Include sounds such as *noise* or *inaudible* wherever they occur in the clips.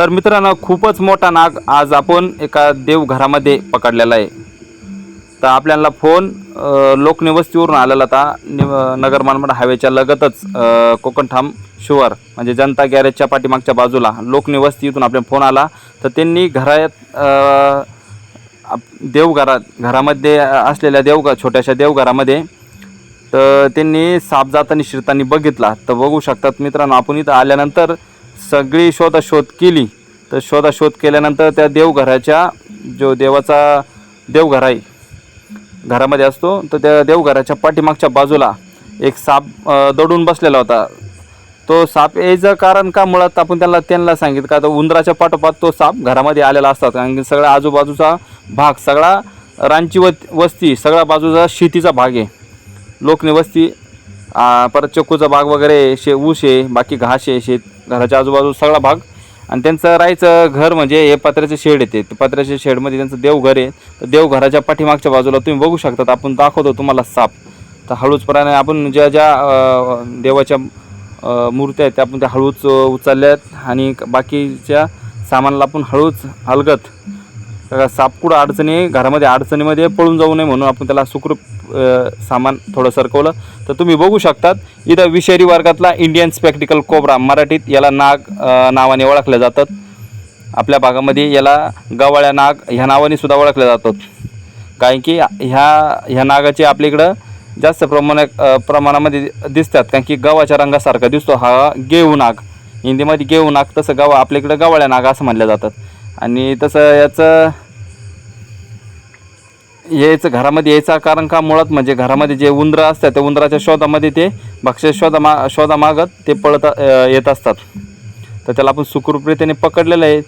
तर मित्रांनो खूपच मोठा नाग आज आपण एका देवघरामध्ये पकडलेला आहे. तर आपल्याला फोन लोकनिवस्तीवरून आलेला होता निव नगर मनमाड हायवेच्या लगतच कोकणठाम शुअर म्हणजे जनता गॅरेजच्या पाठीमागच्या बाजूला लोकनिवस्ती इथून आपल्याला फोन आला. तर त्यांनी घरात आप- देवघरात घरामध्ये असलेल्या देवघर छोट्याशा देवघरामध्ये तर त्यांनी साप जाताना शिरताना बघितला. तर बघू शकतात मित्रांनो आपण इथं आल्यानंतर सगळी शोधाशोध केली तर शोधाशोध केल्यानंतर त्या देवघराच्या जो देवाचा देवघर आहे घरामध्ये असतो तर त्या देवघराच्या पाठीमागच्या बाजूला एक साप दडून बसलेला होता. तो साप यायचं कारण का मुळात आपण त्यांना त्यांना सांगितलं का तर उंदराच्या पाठोपाठ तो साप घरामध्ये आलेला असतात कारण की सगळा आजूबाजूचा भाग सगळा रांची व वस्ती सगळा बाजूचा शेतीचा भाग आहे. लोकनिवस्ती वस्ती परत चक्कूचा भाग वगैरे शे ऊस आहे बाकी घास आहे शेत घराच्या आजूबाजू सगळा भाग. आणि त्यांचं राहायचं घर म्हणजे हे पत्र्याचे शेड येते. ते पत्र्याच्या शेडमध्ये त्यांचं देवघर आहे. तर देवघराच्या पाठीमागच्या बाजूला तुम्ही बघू शकतात. आपण दाखवतो तुम्हाला साप. तर हळूचपणाने आपण ज्या ज्या देवाच्या मूर्त्या आहेत त्या आपण त्या हळूच उचलल्यात. आणि बाकीच्या सामानाला आपण हळूच हलगत. सापकुड साप अडचणी घरामध्ये अडचणीमध्ये पळून जाऊ नये म्हणून आपण त्याला सुखरूप सामान थोडं सरकवलं. तर तुम्ही बघू शकतात इथं विषारी वर्गातला इंडियन स्पेक्टिकल कोबरा मराठीत याला नाग नावाने ओळखल्या जातात आपल्या भागामध्ये याला गवाळ्या नाग ह्या नावाने सुद्धा ओळखल्या जातात कारण की ह्या ह्या नागाचे आपल्या इकडं जास्त प्रमाणात प्रमाणामध्ये दिसतात. कारण की गव्हाच्या रंगासारखा दिसतो हा गेऊ नाग. हिंदीमध्ये गेऊ नाग तसं गवा आपल्याकडं गवाळ्या नाग असं म्हणल्या जातात आणि तसं याचं यायचं घरामध्ये यायचं कारण का मुळात म्हणजे घरामध्ये जे उंदरं असतात त्या उंदराच्या शोधामध्ये ते भक्ष्य शोधा मा शोधामागत ते पळत येत असतात. तर त्याला आपण सुखरूपरीतीने पकडलेलं आहे.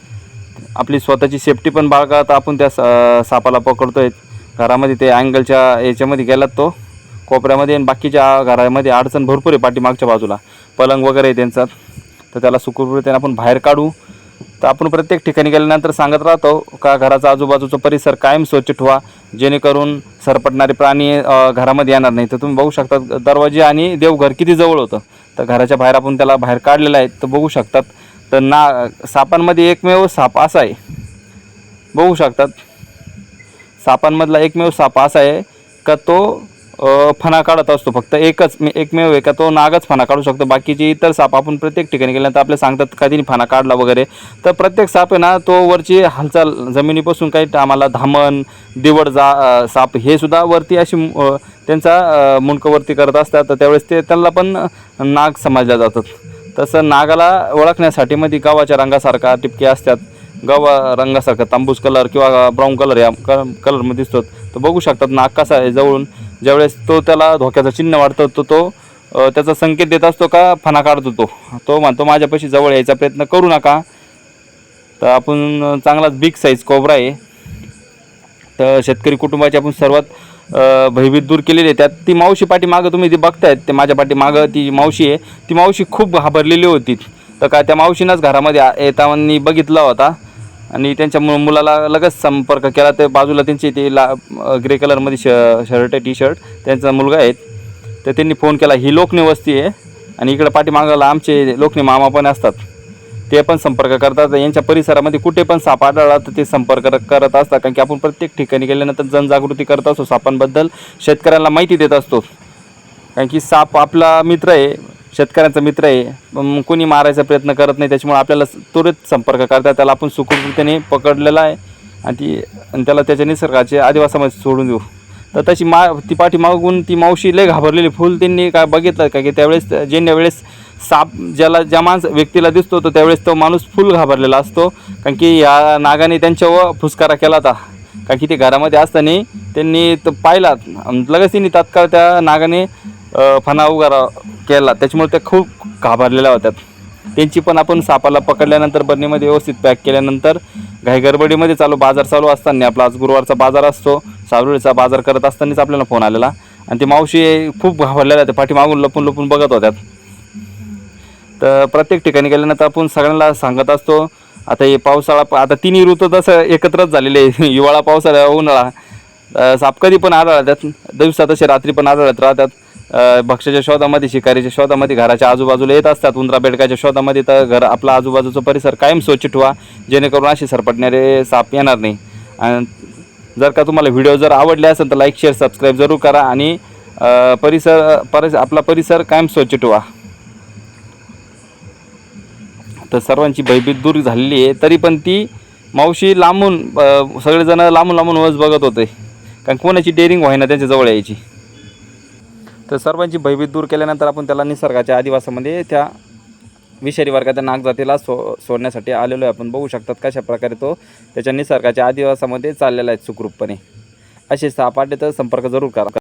आपली स्वतःची सेफ्टी पण बाळगत आपण त्या सा- सापाला पकडतो आहे घरामध्ये ते अँगलच्या याच्यामध्ये गेलात तो कोपऱ्यामध्ये आणि बाकीच्या घरामध्ये अडचण भरपूर आहे पाठीमागच्या बाजूला. पलंग वगैरे आहे त्यांचा. तर त्याला सुखरूपरीतीने आपण बाहेर काढू. तर आपण प्रत्येक ठिकाणी गेल्यानंतर सांगत राहतो का घराचा आजूबाजूचा परिसर कायम स्वच्छ ठेवा जेणेकरून सरपटणारे प्राणी घरामध्ये येणार नाही. तर तुम्ही बघू शकता दरवाजे आणि देवघर किती जवळ होतं. तर घराच्या बाहेर आपण त्याला बाहेर काढलेलं आहे तर बघू शकतात. तर ना सापांमध्ये एकमेव साप असा आहे. बघू शकतात. सापांमधला एकमेव साप असा आहे का तो फणा काढत असतो फक्त एकच मे- एकमेव आहे का तो नागच फणा काढू शकतो. बाकीचे इतर साप आपण प्रत्येक ठिकाणी गेल्यानंतर आपल्याला सांगतात कधी फणा काढला वगैरे. तर प्रत्येक साप आहे ना तो वरची हालचाल जमिनीपासून काही आम्हाला धामण दिवड जा साप हे सुद्धा वरती अशी त्यांचा मुंडकवरती मुंडकं वरती करत असतात. तर त्यावेळेस ते त्यांना पण नाग समजल्या जातात. तसं नागाला ओळखण्यासाठी मध्ये गावाच्या रंगासारखा टिपके असतात. गवा रंगासारखा तांबूस कलर किंवा ब्राऊन कलर या क कलरमध्ये दिसतो तर बघू शकतात नाग कसा आहे जवळून. ज्यावेळेस तो त्याला धोक्याचं चिन्ह वाटतं तो तो त्याचा संकेत देत असतो का फणा काढतो तो. तो म्हणतो माझ्यापाशी जवळ यायचा प्रयत्न करू नका. तर आपण चांगलाच बिग साईज कोबरा आहे. तर शेतकरी कुटुंबाची आपण सर्वात भयभीत दूर केलेली आहे. त्यात ती मावशी पाठी मागं तुम्ही ती बघतायत ते माझ्या पाठी मागं ती मावशी आहे. ती मावशी खूप घाबरलेली होती. तर काय त्या मावशीनंच घरामध्ये आ- येताना बघितला होता. आणि त्यांच्या मु मुलाला लगेच संपर्क केला. तर बाजूला त्यांची ती ला ग्रे कलरमध्ये श शर्ट आहे टी शर्ट त्यांचा मुलगा आहे. तर त्यांनी फोन केला ही लोकनिवस्ती आहे आणि इकडं पाठीमागाला आमचे लोकने मामा पण असतात. ते पण संपर्क करतात. यांच्या परिसरामध्ये कुठे पण साप आढळला तर ते संपर्क करत असतात. कारण की आपण प्रत्येक ठिकाणी गेल्यानंतर जनजागृती करत असतो सापांबद्दल. शेतकऱ्यांना माहिती देत असतो. कारण की साप आपला मित्र आहे. शेतकऱ्यांचा मित्र आहे कोणी मारायचा प्रयत्न करत नाही त्याच्यामुळे आपल्याला त्वरित संपर्क करतात त्याला आपण सुखरूपतेने पकडलेला आहे आणि ती आणि त्याला त्याच्या निसर्गाचे आदिवासामध्ये सोडून देऊ. तर तशी मा ती पाठी मागून ती मावशी लय घाबरलेली फुल त्यांनी काय बघितलं का की त्यावेळेस ज्या वेळेस साप ज्याला ज्या माणस व्यक्तीला दिसतो तो त्यावेळेस तो माणूस फुल घाबरलेला असतो. कारण की या नागाने त्यांच्यावर फुसकारा केला होता. कारण की ते घरामध्ये असताना त्यांनी तो पाहिला. लगेच त्यांनी तात्काळ त्या नागाने फणा उगारा केला त्याच्यामुळे त्या खूप घाबरलेल्या होत्या. त्यांची पण आपण सापाला पकडल्यानंतर बरणीमध्ये व्यवस्थित पॅक केल्यानंतर घाई गडबडीमध्ये चालू बाजार चालू असताना आपला आज गुरुवारचा बाजार असतो सावळीचा बाजार करत असतानाच आपल्याला फोन आलेला. आणि ती मावशी खूप घाबरलेल्या होत्या पाठीमागून लपून लपून बघत होत्यात तर प्रत्येक ठिकाणी गेल्यानंतर आपण सगळ्यांना सांगत असतो आता हे पावसाळा आता तिन्ही ऋतू तसं एकत्रच झालेले आहे. *laughs* हिवाळा पावसाळा उन्हाळा साप कधी पण आढळतात दिवसा तसे रात्री पण आढळत राहतात. भक्ष्याच्या शोधामध्ये शिकारीच्या शोधामध्ये घराच्या आजूबाजूला येत असतात. उंदरा बेडकाच्या शोधामध्ये तर घर आपला आजूबाजूचा परिसर कायम स्वच्छ ठेवा. जेणेकरून असे सरपटणारे साप येणार नाही. आणि जर का तुम्हाला व्हिडिओ जर आवडले असेल तर लाईक शेअर सबस्क्राईब जरूर करा आणि परिसर परिस आपला परिसर कायम स्वच्छ ठेवा. तर सर्वांची भयभीत दूर झालेली आहे. तरी पण ती मावशी लांबून सगळेजणं सगळेजण लांबून लांबून वस बघत होते. कारण कोणाची डेअरिंग व्हायना त्यांच्या जवळ यायची. तर सर्वांची भयभीत दूर केल्यानंतर आपण त्याला निसर्गाच्या आदिवासामध्ये त्या विषारी वर्गाच्या नागजातीला सो सोडण्यासाठी आलेलो आहे. आपण बघू शकतात कशा प्रकारे तो त्याच्या निसर्गाच्या आदिवासामध्ये चाललेला आहे सुखरूपपणे. असे सापाटे तर संपर्क जरूर करा.